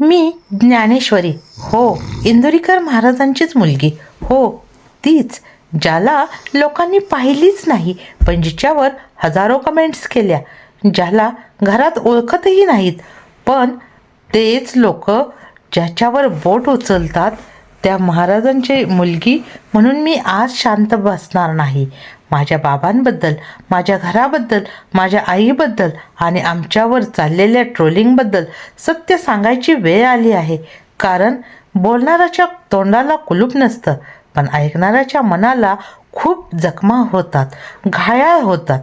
मी ज्ञानेश्वरी. हो इंदुरीकर महाराजांचीच मुलगी. हो तीच ज्याला लोकांनी पाहिलीच नाही पण जिच्यावर हजारो कमेंट्स केल्या ज्याला घरात ओळखतही नाहीत. पण तेच लोक ज्याच्यावर बोट उचलतात त्या महाराजांची मुलगी म्हणून मी आज शांत बसणार नाही. माझ्या बाबांबद्दल माझ्या घराबद्दल माझ्या आईबद्दल आणि आमच्यावर चाललेल्या ट्रोलिंगबद्दल सत्य सांगायची वेळ आली आहे. कारण बोलणाऱ्याच्या तोंडाला कुलूप नसतं पण ऐकणाऱ्याच्या मनाला खूप जखमा होतात घायाळ होतात.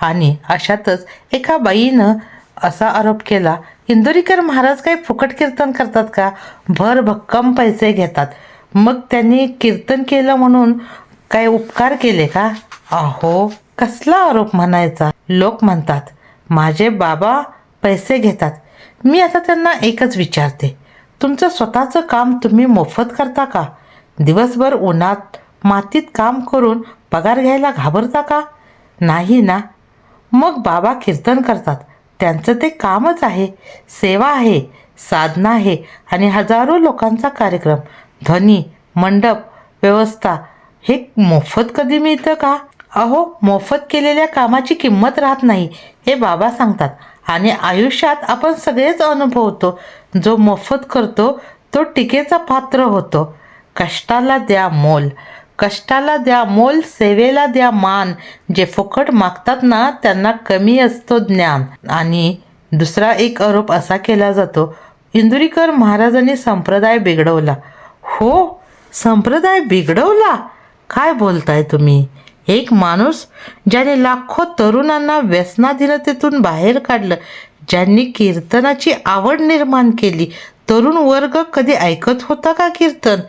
आणि अशातच एका बाईनं असा आरोप केला इंदोरीकर महाराज काही फुकट कीर्तन करतात का? भर भक्कम पैसे घेतात. मग त्यांनी कीर्तन केलं म्हणून काय उपकार केले का? अहो कसला आरोप म्हणायचा? लोक म्हणतात माझे बाबा पैसे घेतात. मी आता त्यांना एकच विचारते तुमचं स्वतःचं काम तुम्ही मोफत करता का? दिवसभर उन्हात मातीत काम करून पगार घ्यायला घाबरता का? नाही ना. मग बाबा कीर्तन करतात. त्यांचं ते कामच आहे. सेवा आहे साधना आहे आणि हजारो लोकांचा कार्यक्रम. ध्वनी मंडप व्यवस्था हे मोफत कधी मिळतं का? अहो मोफत केलेल्या कामाची किंमत राहत नाही हे बाबा सांगतात. आणि आयुष्यात आपण सगळेच अनुभवतो जो मोफत करतो तो टीकेचा पात्र होतो. कष्टाला द्या मोल कष्टाला द्या मोल सेवेला द्या मान. जे फुकट मागतात ना त्यांना कमी असतो ज्ञान. आणि दुसरा एक आरोप असा केला जातो इंदुरीकर महाराजांनी संप्रदाय बिघडवला. हो संप्रदाय बिघडवला? काय बोलताय तुम्ही? एक माणूस ज्याने लाखो तरुणांना व्यसनाधीनतेतून बाहेर काढलं ज्यांनी कीर्तनाची आवड निर्माण केली. तरुण वर्ग कधी ऐकत होता का कीर्तन?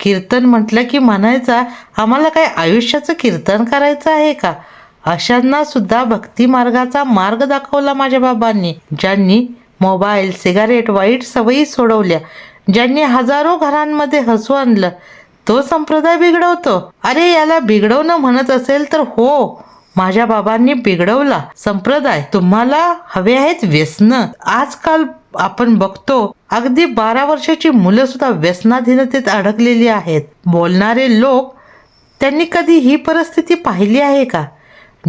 कीर्तन म्हटलं की म्हणायचा आम्हाला काय आयुष्याचं कीर्तन करायचं आहे का? अशांना सुद्धा भक्ती मार्गाचा मार्ग दाखवला माझ्या बाबांनी ज्यांनी मोबाईल सिगारेट वाईट सवयी सोडवल्या ज्यांनी हजारो घरांमध्ये हसू आणलं तो संप्रदाय बिघडवतो. अरे याला बिघडवणं म्हणत असेल तर हो माझ्या बाबांनी बिघडवला संप्रदाय. तुम्हाला हवे आहेत व्यसन. आजकाल आपण बघतो अगदी बारा वर्षाची मुलं सुद्धा व्यसनाधीनतेत अडकलेली आहेत. बोलणारे लोक त्यांनी कधी ही परिस्थिती पाहिली आहे का?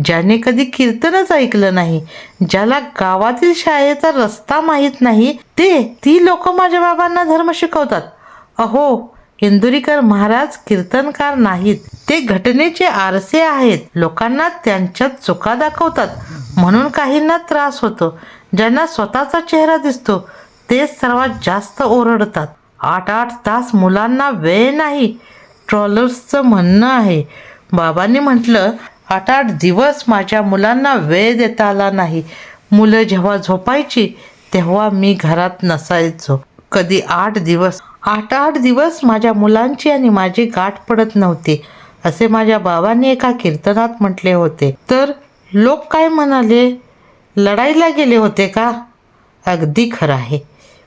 ज्याने कधी कीर्तनच ऐकलं नाही ज्याला गावातील शाळेचा रस्ता माहीत नाही ते ती लोक माझ्या बाबांना धर्म शिकवतात. अहो इंदुरीकर महाराज कीर्तनकार नाहीत. ते घटनेचे आरसे आहेत. लोकांना त्यांच्यात चुका दाखवतात. म्हणून काहींना त्रास होतो. ज्यांना स्वतःचा चेहरा दिसतो तेच सर्वात जास्त ओरडतात. आठ आठ तास मुलांना वेळ नाही. ट्रॉलर्सचं म्हणणं आहे. बाबांनी म्हटलं आठ आठ दिवस माझ्या मुलांना वेळ देता आला नाही. मुलं जेव्हा झोपायची तेव्हा मी घरात नसायचो. कधी आठ दिवस आठ आठ दिवस माझ्या मुलांची आणि माझी गाठ पडत नव्हती असे माझ्या बाबांनी एका कीर्तनात म्हटले होते. तर लोक काय म्हणाले? लढाईला गेले होते का? अगदी खरं आहे.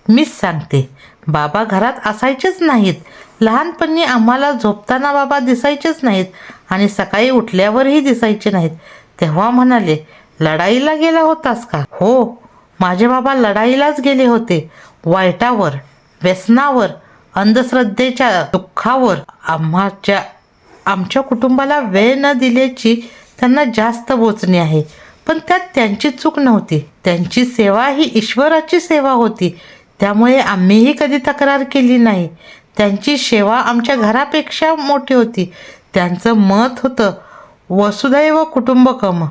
मीच सांगते बाबा घरात असायचेच नाहीत. लहानपणी आम्हाला झोपताना बाबा दिसायचेच नाहीत आणि सकाळी उठल्यावरही दिसायचे नाहीत. तेव्हा म्हणाले लढाईला गेला होतास का? हो माझे बाबा लढाईलाच गेले होते. वाईटावर व्यसनावर अंधश्रद्धेच्या दुःखावर आम्हाच्या आमच्या कुटुंबाला वेळ न दिल्याची त्यांना जास्त बोचणी आहे. पण त्यात त्यांची चूक नव्हती. त्यांची सेवा ही ईश्वराची सेवा होती. त्यामुळे आम्हीही कधी तक्रार केली नाही. त्यांची सेवा आमच्या घरापेक्षा मोठी होती. त्यांचं मत होतं वसुदैव कुटुंबकम.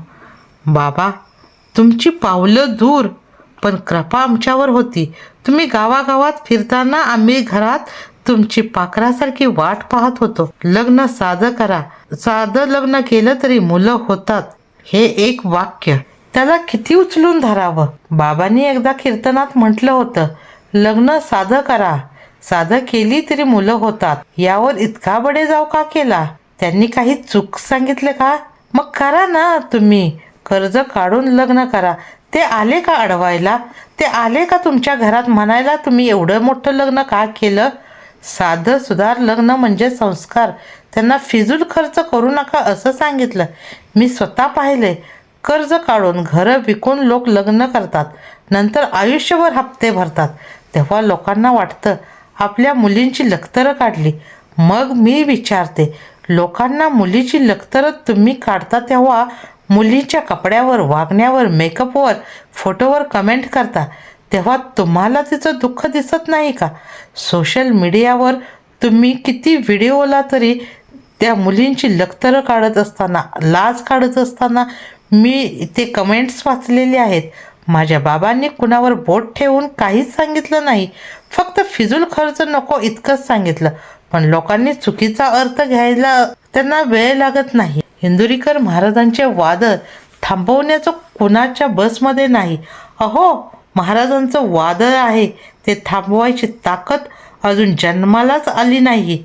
बाबा तुमची पावलं दूर. पण कृपा आमच्यावर होती. तुम्ही गावागावात फिरताना आम्ही घरात तुमची पाखरासारखी वाट पाहत होतो. लग्न साधं करा. साधं लग्न केलं तरी मुलं होतात. हे एक वाक्य. त्याला किती उचलून धरावं? बाबांनी एकदा कीर्तनात म्हटलं होतं लग्न साधं करा. साधं केली तरी मुलं होतात. यावर इतका बडे जाव का केला? त्यांनी काही चूक सांगितलं का? मग करा ना तुम्ही. कर्ज काढून लग्न करा. ते आले का अडवायला? ते आले का तुमच्या घरात म्हणायला तुम्ही एवढं मोठं लग्न का केलं? साधं सुधार लग्न म्हणजे संस्कार. त्यांना फिजूल खर्च करू नका असं सांगितलं. मी स्वतः पाहिले. कर्ज काढून घरं विकून लोक लग्न करतात. नंतर आयुष्यभर हप्ते भरतात. तेव्हा लोकांना वाटतं आपल्या मुलींची लखतरं काढली. मग मी विचारते लोकांना मुलीची लखतरं तुम्ही काढता तेव्हा मुलीच्या कपड्यावर वागण्यावर मेकअपवर फोटोवर कमेंट करता तेव्हा तुम्हाला तिचं दुःख दिसत नाही का? सोशल मीडियावर तुम्ही किती व्हिडिओला तरी त्या मुलींची लखतरं काढत असताना लाज काढत असताना मी ते कमेंट्स वाचलेले आहेत. माझ्या बाबांनी कुणावर बोट ठेवून काहीच सांगितलं नाही. फक्त फिजूल खर्च नको इतकंच सांगितलं. पण लोकांनी चुकीचा अर्थ घ्यायला त्यांना वेळ लागत नाही. इंदुरीकर महाराजांचे वाद थांबवण्याचं कुणाच्या बसमध्ये नाही. अहो महाराजांचं वादळ आहे ते थांबवायची ताकद अजून जन्मालाच आली नाही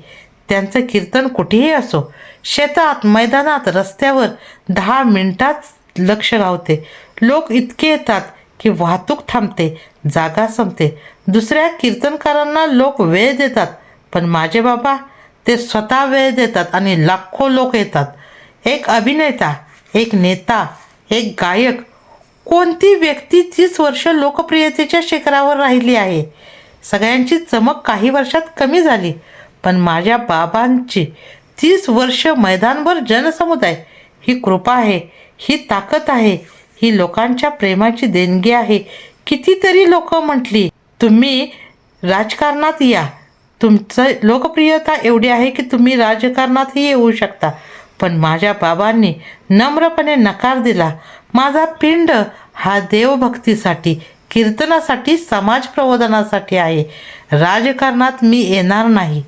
त्यांचं कीर्तन कुठेही असो शेतात मैदानात रस्त्यावर दहा मिनिटात लक्ष गावते लोक इतके येतात की वाहतूक थांबते जागा संपते. दुसऱ्या कीर्तनकारांना लोक वेळ देतात पण माझे बाबा ते स्वतः वेळ देतात आणि लाखो लोक येतात. एक अभिनेता एक नेता एक गायक कोणती व्यक्ती तीस वर्ष लोकप्रियतेच्या शिखरावर राहिली आहे? सगळ्यांची चमक काही वर्षात कमी झाली पण माझ्या बाबांची तीस वर्ष मैदानभर जनसमुदाय ही कृपा आहे ही ताकद आहे ही लोकांच्या प्रेमाची देणगी आहे. कितीतरी लोक म्हटली तुम्ही राजकारणात या. तुमचं लोकप्रियता एवढी आहे की तुम्ही राजकारणातही येऊ शकता. पण माझ्या बाबांनी नम्रपणे नकार दिला. माझा पिंड हा देवभक्तीसाठी कीर्तनासाठी समाज प्रबोधनासाठी आहे. राजकारणात मी येणार नाही.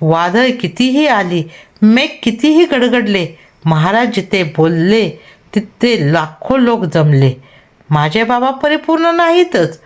वादळ कितीही आली मेघ कितीही गडगडले महाराज जिथे बोलले तिथे लाखो लोक जमले. माझे बाबा परिपूर्ण नाहीतच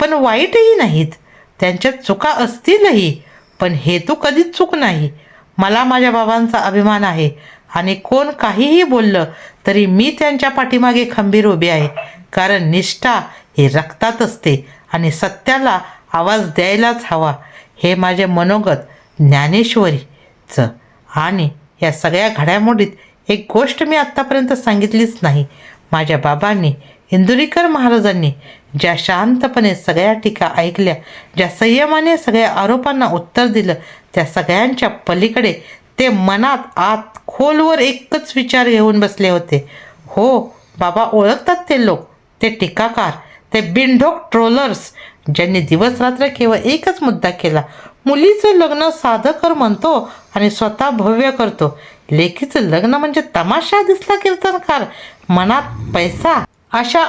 पण वाईटही नाहीत. त्यांच्यात चुका असतीलही पण हेतू कधीच चूक नाही. मला माझ्या बाबांचा अभिमान आहे. आणि कोण काहीही बोललं तरी मी त्यांच्या पाठीमागे खंबीर उभी आहे. कारण निष्ठा ही रक्तात असते आणि सत्याला आवाज द्यायलाच हवा. हे माझे मनोगत ज्ञानेश्वरीचं. आणि या सगळ्या घडामोडीत एक गोष्ट मी आत्तापर्यंत सांगितलीच नाही. माझ्या बाबांनी इंदुरीकर महाराजांनी ज्या शांतपणे सगळ्या टीका ऐकल्या ज्या संयमाने सगळ्या आरोपांना उत्तर दिलं त्या सगळ्यांच्या पलीकडे ते मनात आत खोलवर एकच विचार घेऊन बसले होते. हो बाबा ओळखतात ते लोक. ते टीकाकार ते बिनढोक ट्रोलर्स ज्यांनी दिवसरात्र केवळ एकच मुद्दा केला. मुलीचं लग्न साधं कर म्हणतो आणि स्वतः भव्य करतो. लेखीचं लग्न म्हणजे तमाशा दिसला कीर्तनकार. मनात पैसा अशा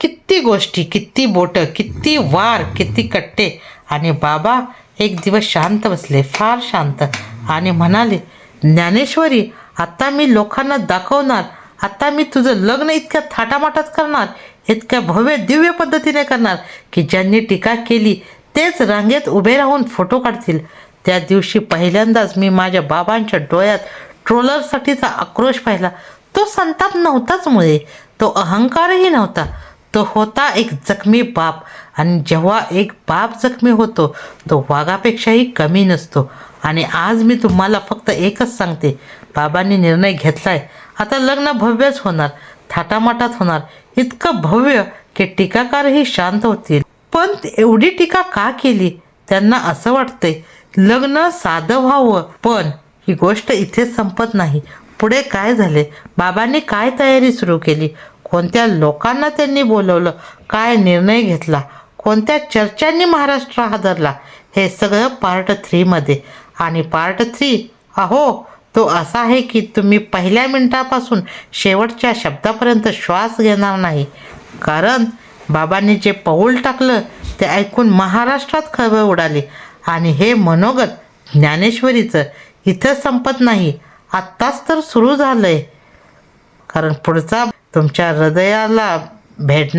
किती गोष्टी किती बोटं किती वार किती कट्टे. आणि बाबा एक दिवस शांत बसले फार शांत. आणि म्हणाले ज्ञानेश्वरी आत्ता मी लोकांना दाखवणार आत्ता मी तुझं लग्न इतक्या थाटामाटात करणार इतक्या भव्य दिव्य पद्धतीने करणार की ज्यांनी टीका केली तेच रांगेत उभे राहून फोटो काढतील. त्या दिवशी पहिल्यांदाच मी माझ्या बाबांच्या डोळ्यात ट्रोलरसाठीचा आक्रोश पाहिला. तो संताप नव्हताच मुळे तो अहंकारही नव्हता. तो होता एक जखमी बाप आणि जेव्हा एक बाप जखमी होतो तो वाघापेक्षाही कमी नसतो. आणि आज मी तुम्हाला फक्त एकच सांगते. बाबांनी निर्णय घेतलाय. आता लग्न भव्यच होणार थाटामाटात होणार. इतकं भव्य की टीकाकारही शांत होतील. पण एवढी टीका का केली? त्यांना असं वाटतंय लग्न साधं व्हावं. पण ही गोष्ट इथे संपत नाही. पुढे काय झाले? बाबांनी काय तयारी सुरू केली? कोणत्या लोकांना त्यांनी बोलवलं? काय निर्णय घेतला? कोणत्या चर्चांनी महाराष्ट्र हादरला? हे सगळं पार्ट थ्रीमध्ये आणि पार्ट थ्री अहो तो असा आहे की तुम्ही पहिल्या मिनिटापासून शेवटच्या शब्दापर्यंत श्वास घेणार नाही. कारण बाबांनी जे पाऊल टाकलं ते ऐकून महाराष्ट्रात खळबळ उडाली. आणि हे मनोगत ज्ञानेश्वरीचं इथं संपत नाही. आत्ताच तर सुरू झालं आहे कारण पुढचा तुमच्या हृदयाला भेट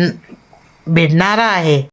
भेटणारा आहे.